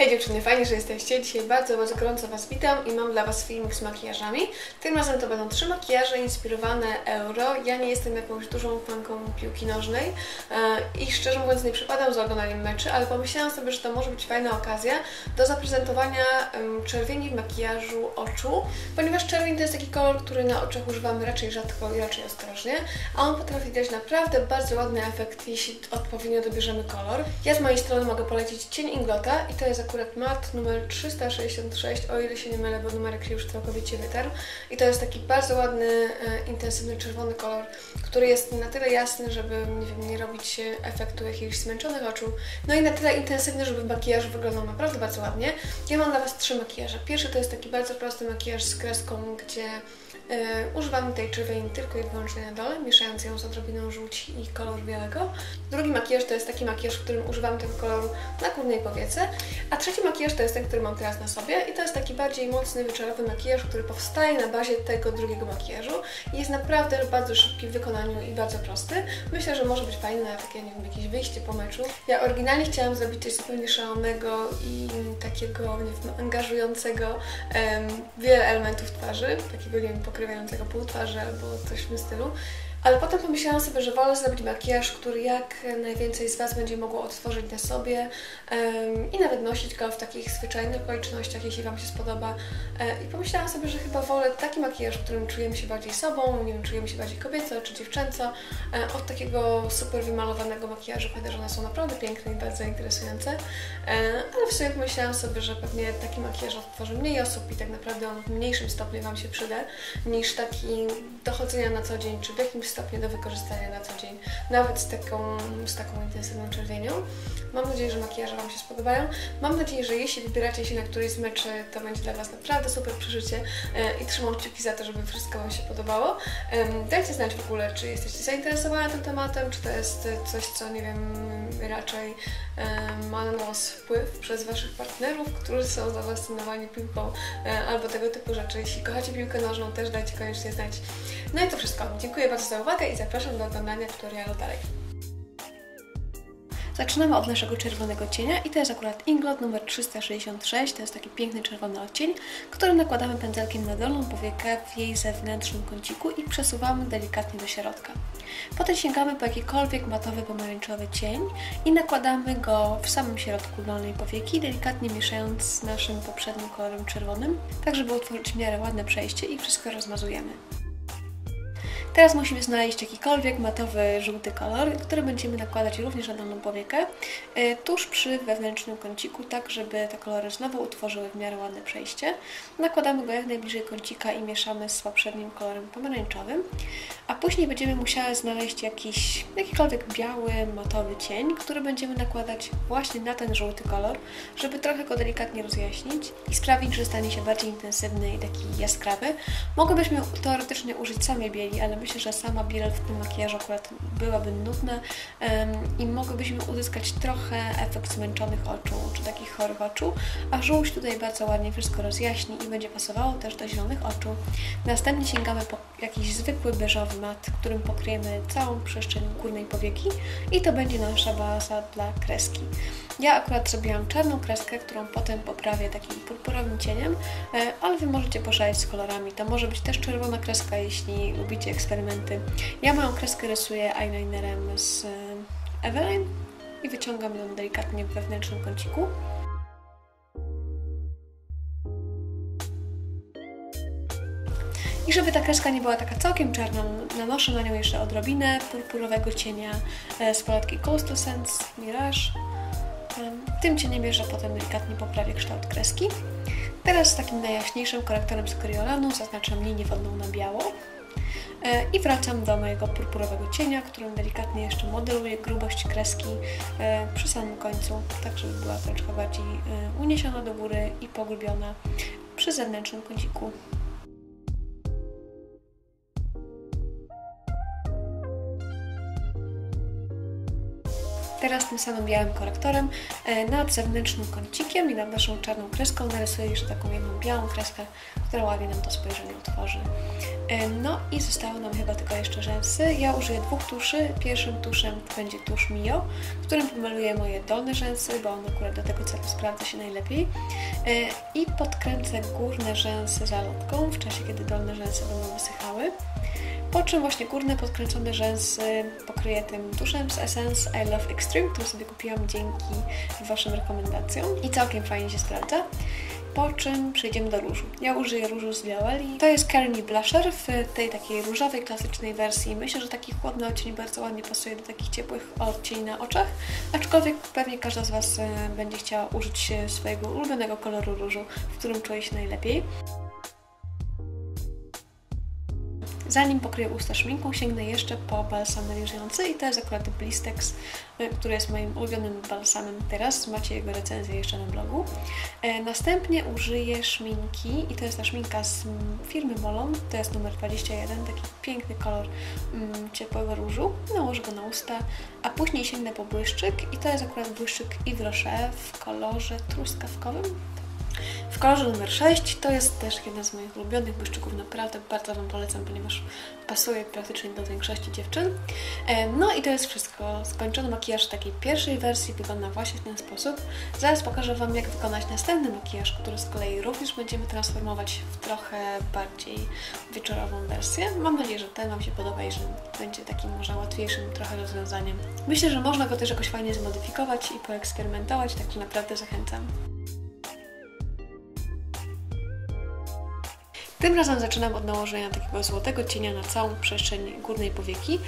Hej dziewczyny, fajnie, że jesteście. Dzisiaj bardzo, bardzo gorąco Was witam i mam dla Was filmik z makijażami. Tym razem to będą trzy makijaże inspirowane euro. Ja nie jestem jakąś dużą fanką piłki nożnej e, i szczerze mówiąc nie przypadam za oglądaniem meczy, ale pomyślałam sobie, że to może być fajna okazja do zaprezentowania czerwieni w makijażu oczu, ponieważ czerwień to jest taki kolor, który na oczach używamy raczej rzadko i raczej ostrożnie, a on potrafi dać naprawdę bardzo ładny efekt, jeśli odpowiednio dobierzemy kolor. Ja z mojej strony mogę polecić cień Inglota i to jest akurat mat numer 366, o ile się nie mylę, bo numerek się już całkowicie wytarł. I to jest taki bardzo ładny, e, intensywny czerwony kolor, który jest na tyle jasny, żeby nie, wiem, nie robić efektu jakichś zmęczonych oczu. No i na tyle intensywny, żeby makijaż wyglądał naprawdę bardzo ładnie. Ja mam dla Was trzy makijaże. Pierwszy to jest taki bardzo prosty makijaż z kreską, gdzie używam tej czerwieni tylko i wyłącznie na dole, mieszając ją z odrobiną żółci i koloru białego. Drugi makijaż to jest taki makijaż, w którym używam tego koloru na górnej powiece, a trzeci makijaż to jest ten, który mam teraz na sobie i to jest taki bardziej mocny, wieczorowy makijaż, który powstaje na bazie tego drugiego makijażu i jest naprawdę bardzo szybki w wykonaniu i bardzo prosty. Myślę, że może być fajny na takie, nie wiem, jakieś wyjście po meczu. Ja oryginalnie chciałam zrobić coś zupełnie szalonego i takiego, nie wiem, angażującego um, wiele elementów twarzy, takiego, nie wiem, pół twarzy albo coś w tym stylu. Ale potem pomyślałam sobie, że wolę zrobić makijaż, który jak najwięcej z Was będzie mogło odtworzyć na sobie um, i nawet nosić go w takich zwyczajnych okolicznościach, jeśli Wam się spodoba. E, I pomyślałam sobie, że chyba wolę taki makijaż, w którym czujemy się bardziej sobą, nie wiem, czujemy się bardziej kobieco czy dziewczęco, e, od takiego super wymalowanego makijażu, chociaż one są naprawdę piękne i bardzo interesujące. E, ale w sumie pomyślałam sobie, że pewnie taki makijaż odtworzy mniej osób i tak naprawdę on w mniejszym stopniu Wam się przyda, niż taki dochodzenia na co dzień, czy w jakimś stopnie do wykorzystania na co dzień, nawet z taką, z taką intensywną czerwienią. Mam nadzieję, że makijaże Wam się spodobają. Mam nadzieję, że jeśli wybieracie się na któryś z meczy, to będzie dla Was naprawdę super przeżycie e, i trzymam kciuki za to, żeby wszystko Wam się podobało. Dajcie znać w ogóle, czy jesteście zainteresowane tym tematem, czy to jest coś, co nie wiem, raczej ma na nas wpływ przez Waszych partnerów, którzy są zafascynowani piłką e, albo tego typu rzeczy. Jeśli kochacie piłkę nożną, też dajcie koniecznie znać. No i to wszystko. Dziękuję bardzo za uwagę i zapraszam do oglądania tutorialu dalej. Zaczynamy od naszego czerwonego cienia i to jest akurat Inglot numer 366, to jest taki piękny czerwony odcień, który nakładamy pędzelkiem na dolną powiekę w jej zewnętrznym kąciku i przesuwamy delikatnie do środka. Potem sięgamy po jakikolwiek matowy pomarańczowy cień i nakładamy go w samym środku dolnej powieki, delikatnie mieszając z naszym poprzednim kolorem czerwonym, tak żeby utworzyć w miarę ładne przejście i wszystko rozmazujemy. Teraz musimy znaleźć jakikolwiek matowy, żółty kolor, który będziemy nakładać również na dolną powiekę, e, tuż przy wewnętrznym kąciku, tak żeby te kolory znowu utworzyły w miarę ładne przejście. Nakładamy go jak najbliżej kącika i mieszamy z poprzednim kolorem pomarańczowym, a później będziemy musiały znaleźć jakiś, jakikolwiek biały, matowy cień, który będziemy nakładać właśnie na ten żółty kolor, żeby trochę go delikatnie rozjaśnić i sprawić, że stanie się bardziej intensywny i taki jaskrawy. Mogłybyśmy teoretycznie użyć samej bieli, ale myślę, że sama biel w tym makijażu akurat byłaby nudna i mogłybyśmy uzyskać trochę efekt zmęczonych oczu, czy takich chorych oczu, a żółć tutaj bardzo ładnie wszystko rozjaśni i będzie pasowało też do zielonych oczu. Następnie sięgamy po jakiś zwykły beżowy mat, którym pokryjemy całą przestrzeń górnej powieki i to będzie nasza baza dla kreski. Ja akurat zrobiłam czarną kreskę, którą potem poprawię takim purpurowym cieniem, e, ale Wy możecie poszaleć z kolorami. To może być też czerwona kreska, jeśli lubicie eksperymenty. Ja moją kreskę rysuję eyelinerem z e, Evelyn i wyciągam ją delikatnie w wewnętrznym kąciku. I żeby ta kreska nie była taka całkiem czarna, nanoszę na nią jeszcze odrobinę purpurowego cienia e, z paletki Coastal Sense Mirage. Tym cieniem jeszcze potem delikatnie poprawię kształt kreski. Teraz z takim najjaśniejszym korektorem z Coriolanu zaznaczam linię wodną na biało. E, I wracam do mojego purpurowego cienia, którym delikatnie jeszcze modeluję grubość kreski e, przy samym końcu, tak żeby była troszkę bardziej uniesiona do góry i pogrubiona przy zewnętrznym kąciku Teraz tym samym białym korektorem e, nad zewnętrznym kącikiem i nad naszą czarną kreską narysuję jeszcze taką jedną białą kreskę, która ładnie nam to spojrzenie utworzy. E, no i zostało nam chyba tylko jeszcze rzęsy. Ja użyję dwóch tuszy. Pierwszym tuszem będzie tusz Mio, w którym pomaluję moje dolne rzęsy, bo on akurat do tego celu sprawdza się najlepiej. E, I podkręcę górne rzęsy zalotką w czasie, kiedy dolne rzęsy będą wysychały. Po czym właśnie górne podkręcone rzęsy pokryję tym z Essence I Love Extreme, który sobie kupiłam dzięki Waszym rekomendacjom i całkiem fajnie się sprawdza. Po czym przejdziemy do różu. Ja użyję różu z Białeli. To jest Carney Blusher w tej takiej różowej, klasycznej wersji. Myślę, że taki chłodny odcień bardzo ładnie pasuje do takich ciepłych odcieni na oczach, aczkolwiek pewnie każda z Was e, będzie chciała użyć swojego ulubionego koloru różu, w którym czuje się najlepiej. Zanim pokryję usta szminką, sięgnę jeszcze po balsam nawilżający i to jest akurat Blistex, y, który jest moim ulubionym balsamem teraz. Macie jego recenzję jeszcze na blogu. E, następnie użyję szminki i to jest ta szminka z firmy Molon, to jest numer 21, taki piękny kolor mm, ciepłego różu. Nałożę go na usta, a później sięgnę po błyszczyk i to jest akurat błyszczyk Yves Rocher w kolorze truskawkowym, w kolorze numer 6 to jest też jeden z moich ulubionych błyszczyków, naprawdę bardzo Wam polecam, ponieważ pasuje praktycznie do większości dziewczyn. E, no i to jest wszystko. Skończony makijaż takiej pierwszej wersji wygląda właśnie w ten sposób. Zaraz pokażę Wam, jak wykonać następny makijaż, który z kolei również będziemy transformować w trochę bardziej wieczorową wersję. Mam nadzieję, że ten Wam się podoba i że będzie takim może łatwiejszym trochę rozwiązaniem. Myślę, że można go też jakoś fajnie zmodyfikować i poeksperymentować, także naprawdę zachęcam. Tym razem zaczynam od nałożenia takiego złotego cienia na całą przestrzeń górnej powieki.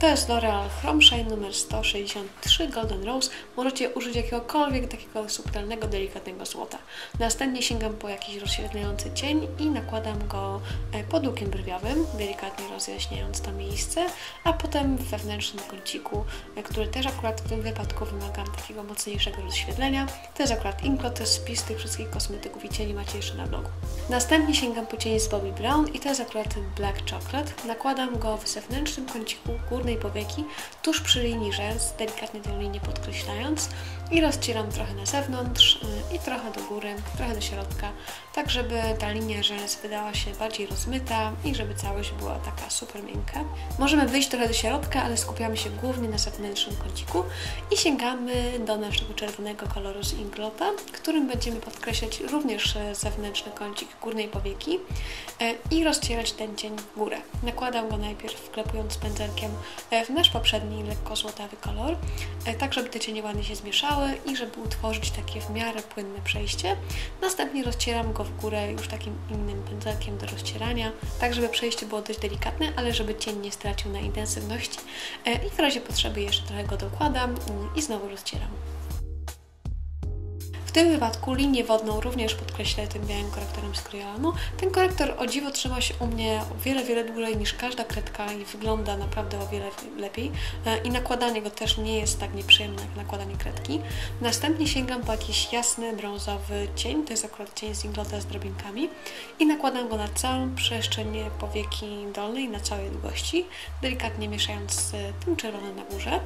To jest L'Oreal Chrome Shine numer 163 Golden Rose. Możecie użyć jakiegokolwiek takiego subtelnego, delikatnego złota. Następnie sięgam po jakiś rozświetlający cień i nakładam go e, pod łukiem brwiowym, delikatnie rozjaśniając to miejsce, a potem w wewnętrznym kąciku, e, który też akurat w tym wypadku wymaga takiego mocniejszego rozświetlenia. To jest akurat Inklo, to jest spis tych wszystkich kosmetyków i cieni macie jeszcze na blogu. Następnie sięgam po cień z Bobbi Brown i to jest akurat Black Chocolate. Nakładam go w zewnętrznym kąciku górnej powieki, tuż przy linii rzęs, delikatnie tę linię podkreślając i rozcieram trochę na zewnątrz y, i trochę do góry, trochę do środka, tak żeby ta linia rzęs wydała się bardziej rozmyta i żeby całość była taka super miękka. Możemy wyjść trochę do środka, ale skupiamy się głównie na zewnętrznym kąciku i sięgamy do naszego czerwonego koloru z Inglota, którym będziemy podkreślać również zewnętrzny kącik górnej powieki y, i rozcierać ten cień w górę. Nakładam go najpierw wklepując pędzelkiem w nasz poprzedni lekko złotawy kolor, y, tak żeby te cienie ładnie się zmieszały i żeby utworzyć takie w miarę płynne przejście. Następnie rozcieram go w górę już takim innym pędzelkiem do rozcierania, tak żeby przejście było dość delikatne, ale żeby cień nie stracił na intensywności. E, I w razie potrzeby jeszcze trochę go dokładam i znowu rozcieram tym wypadku linię wodną również podkreślę tym białym korektorem z Crayoну. Ten korektor o dziwo trzyma się u mnie o wiele, wiele dłużej niż każda kredka i wygląda naprawdę o wiele lepiej. E, I nakładanie go też nie jest tak nieprzyjemne jak nakładanie kredki. Następnie sięgam po jakiś jasny, brązowy cień, to jest akurat cień z Inglota z drobinkami i nakładam go na całą przestrzeń powieki dolnej, na całej długości, delikatnie mieszając z tym czerwonym na górze.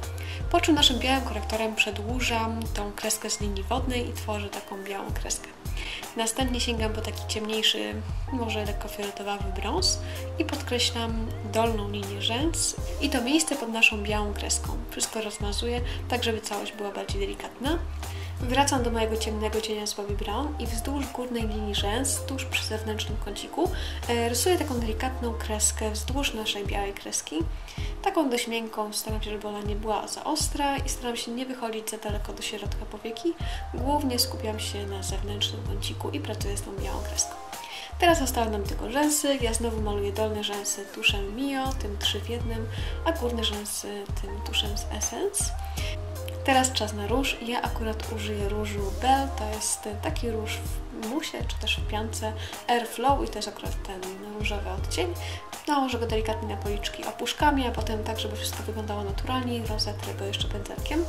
Po czym naszym białym korektorem przedłużam tą kreskę z linii wodnej i tworzę nałożę taką białą kreskę. Następnie sięgam po taki ciemniejszy, może lekko fioletowawy brąz i podkreślam dolną linię rzęs i to miejsce pod naszą białą kreską. Wszystko rozmazuję, tak żeby całość była bardziej delikatna. Wracam do mojego ciemnego cienia z Bobbi Brown i wzdłuż górnej linii rzęs, tuż przy zewnętrznym kąciku, e, rysuję taką delikatną kreskę wzdłuż naszej białej kreski. Taką dość miękką, staram się, żeby ona nie była za ostra i staram się nie wychodzić za daleko do środka powieki. Głównie skupiam się na zewnętrznym kąciku i pracuję z tą białą kreską. Teraz zostały nam tylko rzęsy. Ja znowu maluję dolne rzęsy tuszem Mio, tym 3 w jednym, a górne rzęsy tym tuszem z Essence. Teraz czas na róż. Ja akurat użyję różu Bell. To jest taki róż w musie, czy też w piance Airflow i to jest akurat ten różowy odcień. nałożę go delikatnie na policzki opuszkami, a potem tak, żeby wszystko wyglądało naturalnie, rozetrę go jeszcze pędzelkiem.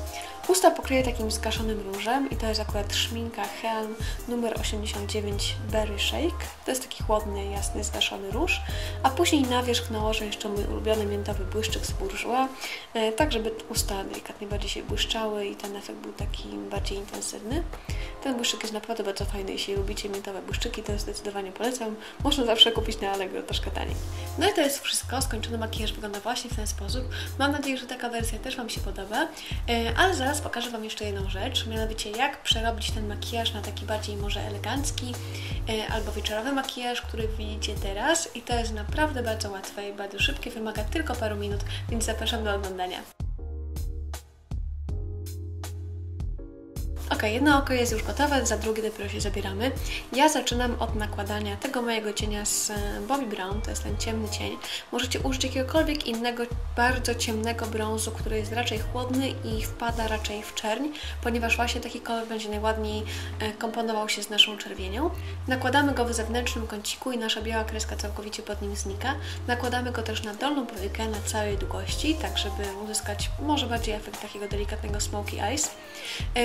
Usta pokryję takim zgaszonym różem i to jest akurat szminka Helm numer 89 Berry Shake. To jest taki chłodny, jasny, zgaszony róż. A później na wierzch nałożę jeszcze mój ulubiony miętowy błyszczyk z Bourjois, e, tak żeby usta delikatnie bardziej się błyszczały i ten efekt był taki bardziej intensywny. Ten błyszczyk jest naprawdę bardzo fajny. Jeśli lubicie miętowe błyszczyki, to zdecydowanie polecam. Można zawsze kupić na Allegro troszkę taniej. No i to jest wszystko. Skończony makijaż wygląda właśnie w ten sposób. Mam nadzieję, że taka wersja też Wam się podoba. E, ale zaraz pokażę Wam jeszcze jedną rzecz, mianowicie jak przerobić ten makijaż na taki bardziej może elegancki e, albo wieczorowy makijaż, który widzicie teraz. I to jest naprawdę bardzo łatwe i bardzo szybkie, wymaga tylko paru minut, więc zapraszam do oglądania. Ok, jedno oko jest już gotowe, za drugie dopiero się zabieramy. Ja zaczynam od nakładania tego mojego cienia z e, Bobbi Brown, to jest ten ciemny cień. Możecie użyć jakiegokolwiek innego, bardzo ciemnego brązu, który jest raczej chłodny i wpada raczej w czerń, ponieważ właśnie taki kolor będzie najładniej e, komponował się z naszą czerwienią. Nakładamy go w zewnętrznym kąciku i nasza biała kreska całkowicie pod nim znika. Nakładamy go też na dolną powieka na całej długości, tak żeby uzyskać może bardziej efekt takiego delikatnego smoky eyes.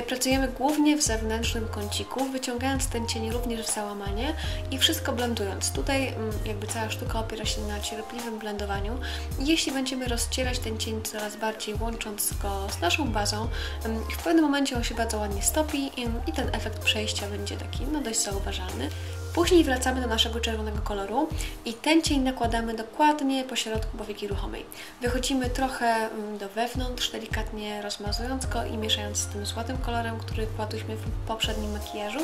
Pracujemy głównie w zewnętrznym kąciku, wyciągając ten cień również w załamanie i wszystko blendując. Tutaj mm, jakby cała sztuka opiera się na cierpliwym blendowaniu. Jeśli będziemy rozcierać ten cień coraz bardziej, łącząc go z naszą bazą, mm, w pewnym momencie on się bardzo ładnie stopi i ten efekt przejścia będzie taki no, dość zauważalny. Później wracamy do naszego czerwonego koloru i ten cień nakładamy dokładnie po środku powieki ruchomej. Wychodzimy trochę mm, do wewnątrz, delikatnie rozmazując go i mieszając z tym złotym kolorem, który kładłyśmy w poprzednim makijażu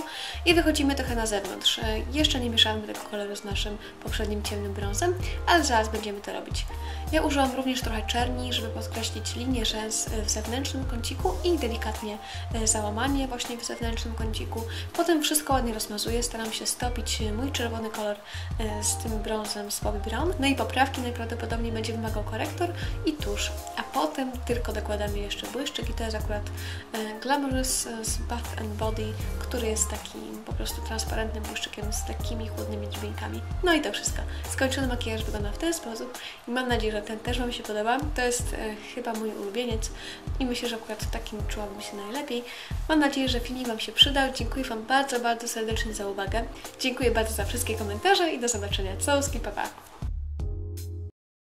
i wychodzimy trochę na zewnątrz. E, jeszcze nie mieszamy tego koloru z naszym poprzednim ciemnym brązem, ale zaraz będziemy to robić. Ja użyłam również trochę czerni, żeby podkreślić linię rzęs w zewnętrznym kąciku i delikatnie e, załamanie właśnie w zewnętrznym kąciku. Potem wszystko ładnie rozmazuję, staram się stopić mój czerwony kolor e, z tym brązem z Bobbi Brown. No i poprawki najprawdopodobniej będzie wymagał korektor i tusz. A potem tylko dokładamy jeszcze błyszczyk i to jest akurat e, Glamorous z Bath Body, który jest takim po prostu transparentnym błyszczykiem z takimi chłodnymi dźwiękami. No i to wszystko. Skończony makijaż wygląda w ten sposób i mam nadzieję, że ten też Wam się podoba. To jest e, chyba mój ulubieniec i myślę, że akurat takim czułabym się najlepiej. Mam nadzieję, że film Wam się przydał. Dziękuję Wam bardzo, bardzo serdecznie za uwagę. Dziękuję bardzo za wszystkie komentarze i do zobaczenia. Całuski, pa, pa.